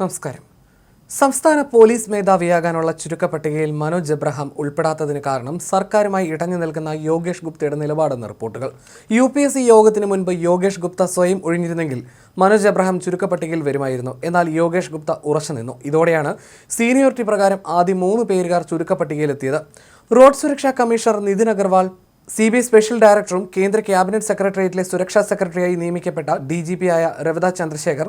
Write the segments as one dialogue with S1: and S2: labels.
S1: നമസ്കാരം. സംസ്ഥാന പോലീസ് മേധാവിയാകാനുള്ള ചുരുക്കപ്പട്ടികയിൽ മനോജ് എബ്രഹാം ഉൾപ്പെടാത്തതിന് കാരണം സർക്കാരുമായി ഇടഞ്ഞു നിൽക്കുന്ന യോഗേഷ് ഗുപ്തയുടെ നിലപാടെന്ന് റിപ്പോർട്ടുകൾ. യു പി എസ് സി യോഗത്തിന് മുൻപ് യോഗേഷ് ഗുപ്ത സ്വയം ഒഴിഞ്ഞിരുന്നെങ്കിൽ മനോജ് എബ്രഹാം ചുരുക്കപ്പട്ടികയിൽ വരുമായിരുന്നു. എന്നാൽ യോഗേഷ് ഗുപ്ത ഉറച്ചു നിന്നു. ഇതോടെയാണ് സീനിയോറിറ്റി പ്രകാരം ആദ്യം മൂന്ന് പേരുകാർ ചുരുക്കപ്പട്ടികയിലെത്തിയത്. റോഡ് സുരക്ഷാ commissioner Nitin Agarwal C B I special ഡയറക്ടറും കേന്ദ്ര ക്യാബിനറ്റ് സെക്രട്ടേറിയറ്റിലെ സുരക്ഷാ സെക്രട്ടറിയായി നിയമിക്കപ്പെട്ട ഡി ജി പി ആയ രവിത ചന്ദ്രശേഖർ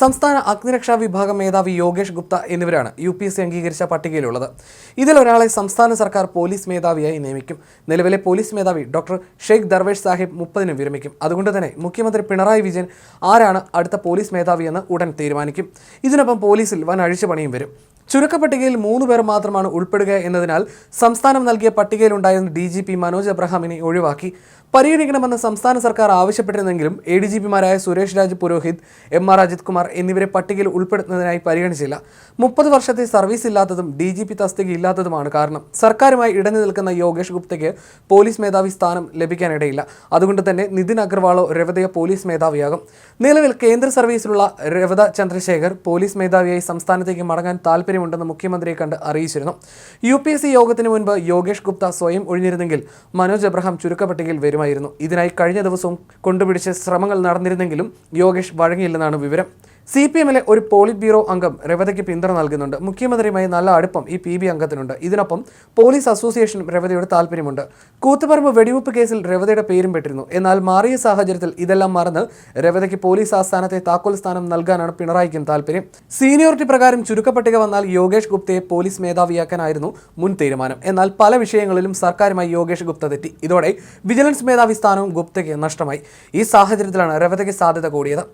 S1: സംസ്ഥാന അഗ്നിരക്ഷാ വിഭാഗം മേധാവി യോഗേഷ് ഗുപ്ത എന്നിവരാണ് യു പി എസ് സി അംഗീകരിച്ച പട്ടികയിലുള്ളത്. ഇതിലൊരാളെ സംസ്ഥാന സർക്കാർ പോലീസ് മേധാവിയായി നിയമിക്കും. നിലവിലെ പോലീസ് മേധാവി ഡോക്ടർ ഷെയ്ഖ് ദർവേഷ് സാഹിബ് മുപ്പതിന് വിരമിക്കും. അതുകൊണ്ട് തന്നെ മുഖ്യമന്ത്രി പിണറായി വിജയൻ ആരാണ് അടുത്ത പോലീസ് മേധാവിയെന്ന് ഉടൻ തീരുമാനിക്കും. ഇതിനൊപ്പം പോലീസിൽ വൻ അഴിച്ചുപണിയും വരും. ചുരുക്കപ്പട്ടികയിൽ മൂന്ന് പേർ മാത്രമാണ് ഉൾപ്പെടുക എന്നതിനാൽ സംസ്ഥാനം നൽകിയ പട്ടികയിലുണ്ടായിരുന്ന ഡി ജി പി മനോജ് എബ്രഹാമിനെ ഒഴിവാക്കി പരിഗണിക്കണമെന്ന് സംസ്ഥാന സർക്കാർ ആവശ്യപ്പെട്ടിരുന്നെങ്കിലും എ ഡി ജി പിമാരായ സുരേഷ് രാജ് പുരോഹിത് എം ആർ അജിത് കുമാർ എന്നിവരെ പട്ടികയിൽ ഉൾപ്പെടുത്തുന്നതിനായി പരിഗണിച്ചില്ല. മുപ്പത് വർഷത്തെ സർവീസ് ഇല്ലാത്തതും ഡി ജി പി തസ്തിക ഇല്ലാത്തതുമാണ് കാരണം. സർക്കാരുമായി ഇടഞ്ഞു നിൽക്കുന്ന യോഗേഷ് ഗുപ്തയ്ക്ക് പോലീസ് മേധാവി സ്ഥാനം ലഭിക്കാനിടയില്ല. അതുകൊണ്ട് തന്നെ നിതിൻ അഗർവാളോ രവതയോ പോലീസ് മേധാവിയാകും. നിലവിൽ കേന്ദ്ര സർവീസിലുള്ള രവത ചന്ദ്രശേഖർ പോലീസ് മേധാവിയായി സംസ്ഥാനത്തേക്ക് മടങ്ങാൻ താല്പര്യമുണ്ടെന്ന് മുഖ്യമന്ത്രിയെ കണ്ട് അറിയിച്ചിരുന്നു. യു പി എസ് സി യോഗത്തിന് മുൻപ് യോഗേഷ് ഗുപ്ത സ്വയം ഒഴിഞ്ഞിരുന്നെങ്കിൽ മനോജ് എബ്രഹാം ചുരുക്കപ്പട്ടികയിൽ വരുമായിരുന്നു. ഇതിനായി കഴിഞ്ഞ ദിവസവും കൊണ്ടുപിടിച്ച് ശ്രമങ്ങൾ നടന്നിരുന്നെങ്കിലും യോഗേഷ് വഴങ്ങിയില്ലെന്നാണ് വിവരം. സി പി എമ്മിലെ ഒരു പോളിറ്റ് ബ്യൂറോ അംഗം രവതയ്ക്ക് പിന്തുണ നൽകുന്നുണ്ട്. മുഖ്യമന്ത്രിയുമായി നല്ല അടുപ്പം ഈ പി ബി അംഗത്തിനുണ്ട്. ഇതിനൊപ്പം പോലീസ് അസോസിയേഷനും രവതയോട് താല്പര്യമുണ്ട് കൂത്തുപറമ്പ് വെടിവെപ്പ് കേസിൽ രവതയുടെ പേരും പെട്ടിരുന്നു. എന്നാൽ മാറിയ സാഹചര്യത്തിൽ ഇതെല്ലാം മറന്ന് രവതയ്ക്ക് പോലീസ് ആസ്ഥാനത്തെ താക്കോൽ സ്ഥാനം നൽകാനാണ് പിണറായിക്കും താല്പര്യം സീനിയോറിറ്റി പ്രകാരം ചുരുക്കപ്പട്ടിക വന്നാൽ യോഗേഷ് ഗുപ്തയെ പോലീസ് മേധാവിയാക്കാനായിരുന്നു മുൻ തീരുമാനം. എന്നാൽ പല വിഷയങ്ങളിലും സർക്കാരുമായി യോഗേഷ് ഗുപ്ത തെറ്റി. ഇതോടെ വിജിലൻസ് മേധാവി സ്ഥാനവും ഗുപ്തയ്ക്ക് നഷ്ടമായി. ഈ സാഹചര്യത്തിലാണ് രവതയ്ക്ക് സാധ്യത കൂടിയത്.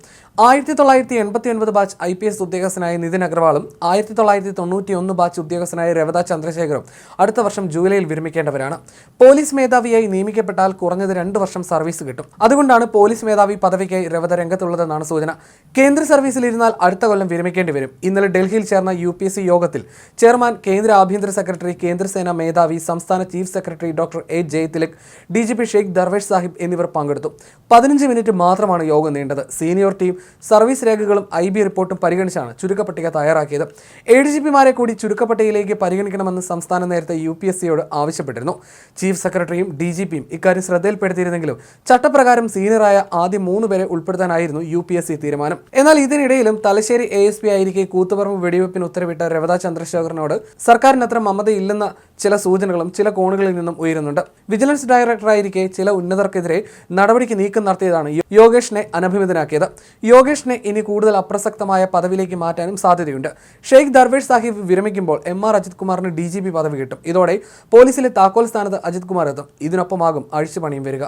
S1: ആയിരത്തി തൊള്ളായിരത്തി എൺപത്തി ഒൻപത് ബാച്ച് ഐ പി എസ് ഉദ്യോഗസ്ഥനായ നിതിൻ അഗർവാളും ആയിരത്തി തൊള്ളായിരത്തി തൊണ്ണൂറ്റി ഒന്ന് ബാച്ച് ഉദ്യോഗസ്ഥനായ രവത ചന്ദ്രശേഖറും അടുത്ത വർഷം ജൂലൈയിൽ വിരമിക്കേണ്ടവരാണ്. പോലീസ് മേധാവിയായി നിയമിക്കപ്പെട്ടാൽ കുറഞ്ഞത് രണ്ട് വർഷം സർവീസ് കിട്ടും. അതുകൊണ്ടാണ് പോലീസ് മേധാവി പദവിക്കായി രവത രംഗത്തുള്ളതെന്നാണ് സൂചന. കേന്ദ്ര സർവീസിലിരുന്നാൽ അടുത്ത കൊല്ലം വിരമിക്കേണ്ടി വരും. ഇന്നലെ ഡൽഹിയിൽ ചേർന്ന യു പി എസ് സി യോഗത്തിൽ ചെയർമാൻ കേന്ദ്ര ആഭ്യന്തര സെക്രട്ടറി കേന്ദ്രസേന മേധാവി സംസ്ഥാന chief secretary doctor A Jayathilak D G P Sheikh Darvesh Saheb എന്നിവർ പങ്കെടുത്തു. പതിനഞ്ച് മിനിറ്റ് മാത്രമാണ് യോഗം നീണ്ടത്. സീനിയർ ടീം സർവീസ് രേഖകളും ഐ ബി റിപ്പോർട്ടും പരിഗണിച്ചാണ് ചുരുക്കപ്പട്ടിക തയ്യാറാക്കിയത്. എ ഡി ജി പിമാരെ കൂടി ചുരുക്കപ്പട്ടികയിലേക്ക് പരിഗണിക്കണമെന്ന് സംസ്ഥാനം നേരത്തെ യു പി എസ് സിയോട് ആവശ്യപ്പെട്ടിരുന്നു. ചീഫ് സെക്രട്ടറിയും ഡി ജി പിയും ഇക്കാര്യം ശ്രദ്ധയിൽപ്പെടുത്തിയിരുന്നെങ്കിലും ചട്ടപ്രകാരം സീനിയറായ ആദ്യ മൂന്ന് പേരെ ഉൾപ്പെടുത്താനായിരുന്നു യു പി എസ് സി തീരുമാനം. എന്നാൽ ഇതിനിടയിലും തലശ്ശേരി എ എസ് പി ആയിരിക്കെ കൂത്തുപറമ്പ് വെടിവെപ്പിന് ഉത്തരവിട്ട രവത ചന്ദ്രശേഖരനോട് സർക്കാരിന് അത്ര മമതയില്ലെന്ന ചില സൂചനകളും ചില കോണുകളിൽ നിന്നും ഉയരുന്നുണ്ട്. വിജിലൻസ് ഡയറക്ടറായിരിക്കെ ചില ഉന്നതർക്കെതിരെ നടപടിക്ക് നീക്കം നടത്തിയതാണ് യോഗേഷിനെ അനഭിമിതനാക്കിയത് യോഗേഷിനെ ഇനി കൂടുതൽ അപ്രസക്തമായ പദവിയിലേക്ക് മാറ്റാനും സാധ്യതയുണ്ട്. ഷെയ്ഖ് ദർവേഷ് സാഹിബ് വിരമിക്കുമ്പോൾ എം ആർ അജിത് കുമാറിന് ഡി ജി പി പദവി കിട്ടും. ഇതോടെ പോലീസിലെ താക്കോൽ സ്ഥാനത്ത് അജിത് കുമാർ എത്തും. ഇതിനൊപ്പമാകും അഴിച്ചുപണിയും വരിക.